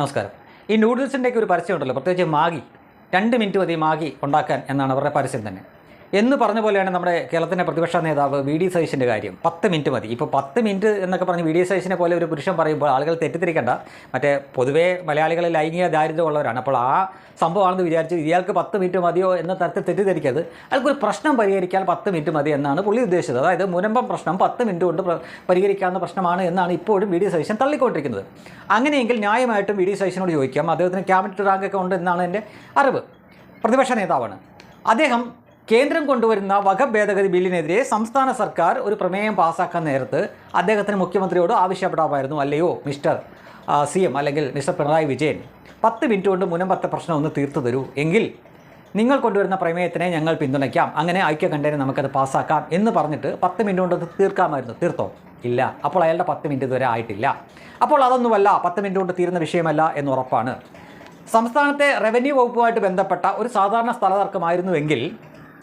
നമസ്കാരം. ഈ നൂഡിൽസിന്റെയൊക്കെ ഒരു പരസ്യം ഉണ്ടല്ലോ. പ്രത്യേകിച്ച് മാഗി രണ്ട് മിനിറ്റ് മതി മാഗി ഉണ്ടാക്കാൻ എന്നാണ് അവരുടെ പരസ്യം തന്നെ. എന്ന് പറഞ്ഞ പോലെയാണ് നമ്മുടെ കേരളത്തിന്റെ പ്രതിപക്ഷ നേതാവ് വി ഡി സതീശന്റെ കാര്യം. പത്ത് മിനിറ്റ് മതി. ഇപ്പോൾ പത്ത് മിനിറ്റ് എന്നൊക്കെ പറഞ്ഞ് വി ഡി സതീശനെ പോലെ ഒരു പുരുഷൻ പറയുമ്പോൾ ആളുകൾ തെറ്റിദ്ധരിക്കേണ്ട. മറ്റേ പൊതുവേ മലയാളികൾ ലൈംഗിക ദാരിദ്ര്യമുള്ളവരാണ്. അപ്പോൾ ആ സംഭവമാണെന്ന് വിചാരിച്ച് ഇയാൾക്ക് പത്ത് മിനിറ്റ് മതിയോ എന്ന തരത്തിൽ തെറ്റിദ്ധരിക്കരുത്. അയാൾക്കൊരു പ്രശ്നം പരിഹരിക്കാൻ പത്ത് മിനിറ്റ് മതി എന്നാണ് പുള്ളി ഉദ്ദേശിച്ചത്. അതായത് മുനമ്പം പ്രശ്നം പത്ത് മിനിറ്റ് കൊണ്ട് പരിഹരിക്കാവുന്ന പ്രശ്നമാണ് എന്നാണ് ഇപ്പോഴും വി ഡി സതീശൻ തള്ളിക്കൊണ്ടിരിക്കുന്നത്. അങ്ങനെയെങ്കിൽ ന്യായമായിട്ടും വി ഡി സതീശനോട് ചോദിക്കാം. അദ്ദേഹത്തിന് ക്യാബിനറ്റ് റാങ്കൊക്കെ ഉണ്ട് എന്നാണ് എന്റെ അറിവ്. പ്രതിപക്ഷ നേതാവാണ്. അദ്ദേഹം കേന്ദ്രം കൊണ്ടുവരുന്ന വക ഭേദഗതി ബില്ലിനെതിരെ സംസ്ഥാന സർക്കാർ ഒരു പ്രമേയം പാസാക്കാൻ നേരത്ത് അദ്ദേഹത്തിന് മുഖ്യമന്ത്രിയോട് ആവശ്യപ്പെടാമായിരുന്നു അല്ലയോ മിസ്റ്റർ സി എം അല്ലെങ്കിൽ മിസ്റ്റർ പിണറായി വിജയൻ. പത്ത് മിനിറ്റ് കൊണ്ട് മുനമ്പത്തെ പ്രശ്നം ഒന്ന് തീർത്തു തരൂ. എങ്കിൽ നിങ്ങൾ കൊണ്ടുവരുന്ന പ്രമേയത്തിനെ ഞങ്ങൾ പിന്തുണയ്ക്കാം. അങ്ങനെ ഐക്യകണ്ഠേനെ നമുക്കത് പാസ്സാക്കാം എന്ന് പറഞ്ഞിട്ട് പത്ത് മിനിറ്റ് കൊണ്ട് തീർക്കാമായിരുന്നു. തീർത്തോ? ഇല്ല. അപ്പോൾ അയാളുടെ പത്ത് മിനിറ്റ് ഇതുവരെ ആയിട്ടില്ല. അപ്പോൾ അതൊന്നുമല്ല പത്ത് മിനിറ്റ് കൊണ്ട് തീരുന്ന വിഷയമല്ല എന്ന് ഉറപ്പാണ്. സംസ്ഥാനത്തെ റവന്യൂ വകുപ്പുമായിട്ട് ബന്ധപ്പെട്ട ഒരു സാധാരണ സ്ഥലതർക്കമായിരുന്നുവെങ്കിൽ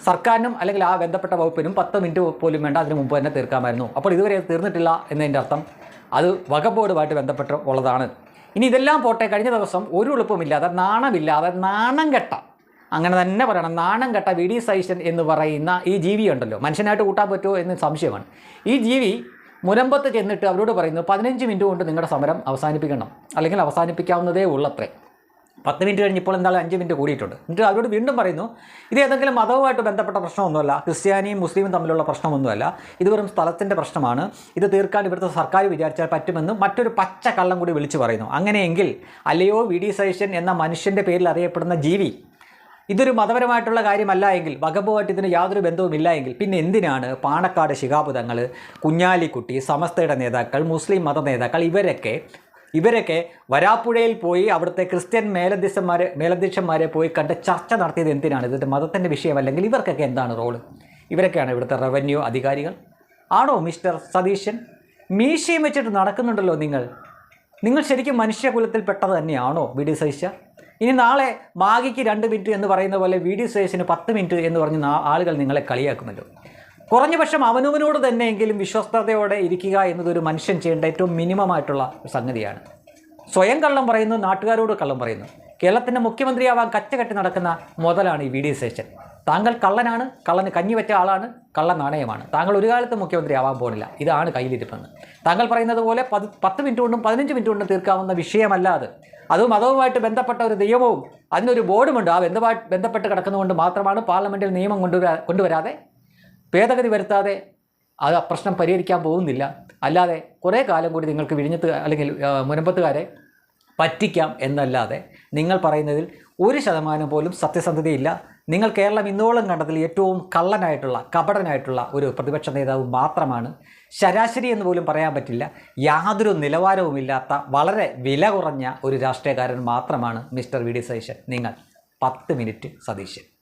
സർക്കാരിനും അല്ലെങ്കിൽ ആ ബന്ധപ്പെട്ട വകുപ്പിനും പത്ത് മിനിറ്റ് പോലും വേണ്ട അതിന് മുമ്പ് തന്നെ തീർക്കാമായിരുന്നു. അപ്പോൾ ഇതുവരെ തീർന്നിട്ടില്ല എന്നതിന്റെ അർത്ഥം അത് വകബോർഡുമായിട്ട് ബോർഡുമായിട്ട് ബന്ധപ്പെട്ട് ഉള്ളതാണ് ഇനി ഇതെല്ലാം പോട്ടെ കഴിഞ്ഞ ദിവസം ഒരു എളുപ്പമില്ലാതെ നാണമില്ലാതെ നാണം കെട്ട അങ്ങനെ തന്നെ പറയണം നാണം കെട്ട വി ഡി സൈഷൻ എന്ന് പറയുന്ന ഈ ജീവി ഉണ്ടല്ലോ മനുഷ്യനായിട്ട് കൂട്ടാൻ പറ്റുമോ എന്ന് സംശയമാണ്. ഈ ജീവി മുനമ്പത്ത് ചെന്നിട്ട് അവരോട് പറയുന്നു പതിനഞ്ച് മിനിറ്റ് കൊണ്ട് നിങ്ങളുടെ സമരം അവസാനിപ്പിക്കണം. അല്ലെങ്കിൽ അവസാനിപ്പിക്കാവുന്നതേ ഉള്ളത്രേ. പത്ത് മിനിറ്റ് കഴിഞ്ഞപ്പോൾ എന്തായാലും അഞ്ച് മിനിറ്റ് കൂടിയിട്ടുണ്ട്. എന്നിട്ട് അവരോട് വീണ്ടും പറയുന്നു ഇത് ഏതെങ്കിലും മതവുമായിട്ട് ബന്ധപ്പെട്ട പ്രശ്നമൊന്നുമല്ല ക്രിസ്ത്യാനിയും മുസ്ലിമും തമ്മിലുള്ള പ്രശ്നമൊന്നുമല്ല. ഇത് വെറും സ്ഥലത്തിന്റെ പ്രശ്നമാണ്. ഇത് തീർക്കാൻ ഇവിടുത്തെ സർക്കാർ വിചാരിച്ചാൽ പറ്റുമെന്ന് മറ്റൊരു പച്ച കള്ളം കൂടി വിളിച്ചു പറയുന്നു. അങ്ങനെയെങ്കിൽ അല്ലയോ വി ഡി സൈഷൻ എന്ന മനുഷ്യന്റെ പേരിൽ അറിയപ്പെടുന്ന ജീവി ഇതൊരു മതപരമായിട്ടുള്ള കാര്യമല്ല എങ്കിൽ വകബുമായിട്ട് ഇതിന് യാതൊരു ബന്ധവുമില്ല എങ്കിൽ പിന്നെ എന്തിനാണ് പാണക്കാട് ശിഖാപുതങ്ങൾ കുഞ്ഞാലിക്കുട്ടി സമസ്തയുടെ നേതാക്കൾ മുസ്ലിം മത നേതാക്കൾ ഇവരൊക്കെ ഇവരൊക്കെ വരാപ്പുഴയിൽ പോയി അവിടുത്തെ ക്രിസ്ത്യൻ മേലധ്യക്ഷന്മാരെ മേലധ്യക്ഷന്മാരെ പോയി കണ്ട് ചർച്ച നടത്തിയത് എന്തിനാണ്? ഇതിന്റെ മതത്തിന്റെ വിഷയമല്ലെങ്കിൽ ഇവർക്കൊക്കെ എന്താണ് റോൾ? ഇവരൊക്കെയാണ് ഇവിടുത്തെ റവന്യൂ അധികാരികൾ. ആണോ മിസ്റ്റർ സതീശൻ? മീശയും വെച്ചിട്ട് നടക്കുന്നുണ്ടല്ലോ നിങ്ങൾ. നിങ്ങൾ ശരിക്കും മനുഷ്യകുലത്തിൽ പെട്ടത് തന്നെയാണോ വി ഡി സതീശ? ഇനി നാളെ മാഗിക്ക് രണ്ട് മിനിറ്റ് എന്ന് പറയുന്ന പോലെ വി ഡി സതീശന് പത്ത് മിനിറ്റ് എന്ന് പറഞ്ഞ് ആളുകൾ നിങ്ങളെ കളിയാക്കുമല്ലോ കുറഞ്ഞ പക്ഷം അവനവനോട് തന്നെയെങ്കിലും വിശ്വസ്തയോടെ ഇരിക്കുക എന്നത് ഒരു മനുഷ്യൻ ചെയ്യേണ്ട ഏറ്റവും മിനിമമായിട്ടുള്ള സംഗതിയാണ്. സ്വയം കള്ളം പറയുന്നു നാട്ടുകാരോട് കള്ളം പറയുന്നു. കേരളത്തിന്റെ മുഖ്യമന്ത്രിയാവാൻ കച്ചകെട്ടി നടക്കുന്ന മുതലാണ് ഈ വി ഡി സേഷൻ താങ്കൾ കള്ളനാണ് കള്ളന് കഞ്ഞി വെച്ച ആളാണ് കള്ള നാണയമാണ്. താങ്കൾ ഒരു കാലത്ത് മുഖ്യമന്ത്രി ആവാൻ പോകുന്നില്ല ഇതാണ് കയ്യിലിരിപ്പെന്ന്. താങ്കൾ പറയുന്നത് പോലെ പത് പത്ത് മിനിറ്റ് കൊണ്ടും പതിനഞ്ച് മിനിറ്റ് കൊണ്ടും തീർക്കാവുന്ന വിഷയമല്ല അത് അത് മതവുമായിട്ട് ബന്ധപ്പെട്ട ഒരു നിയമവും അതിനൊരു ബോർഡുമുണ്ട്. ആ ബന്ധമായി ബന്ധപ്പെട്ട് കിടക്കുന്നതുകൊണ്ട് മാത്രമാണ് പാർലമെന്റിൽ നിയമം കൊണ്ടുവരാ കൊണ്ടുവരാതെ ഭേദഗതി വരുത്താതെ അത് പ്രശ്നം പരിഹരിക്കാൻ പോകുന്നില്ല. അല്ലാതെ കുറേ കാലം കൂടി നിങ്ങൾക്ക് വിഴിഞ്ഞത്ത് അല്ലെങ്കിൽ മുനമ്പത്തുകാരെ പറ്റിക്കാം എന്നല്ലാതെ നിങ്ങൾ പറയുന്നതിൽ ഒരു ശതമാനം പോലും സത്യസന്ധതയില്ല. നിങ്ങൾ കേരളം ഇന്നോളം കണ്ടതിൽ ഏറ്റവും കള്ളനായിട്ടുള്ള കപടനായിട്ടുള്ള ഒരു പ്രതിപക്ഷ നേതാവ് മാത്രമാണ്. ശരാശരി എന്ന് പോലും പറയാൻ പറ്റില്ല. യാതൊരു നിലവാരവുമില്ലാത്ത വളരെ വില കുറഞ്ഞ ഒരു രാഷ്ട്രീയക്കാരൻ മാത്രമാണ് മിസ്റ്റർ വി ഡി സതീശൻ. നിങ്ങൾ പത്ത് മിനിറ്റ് സതീശൻ.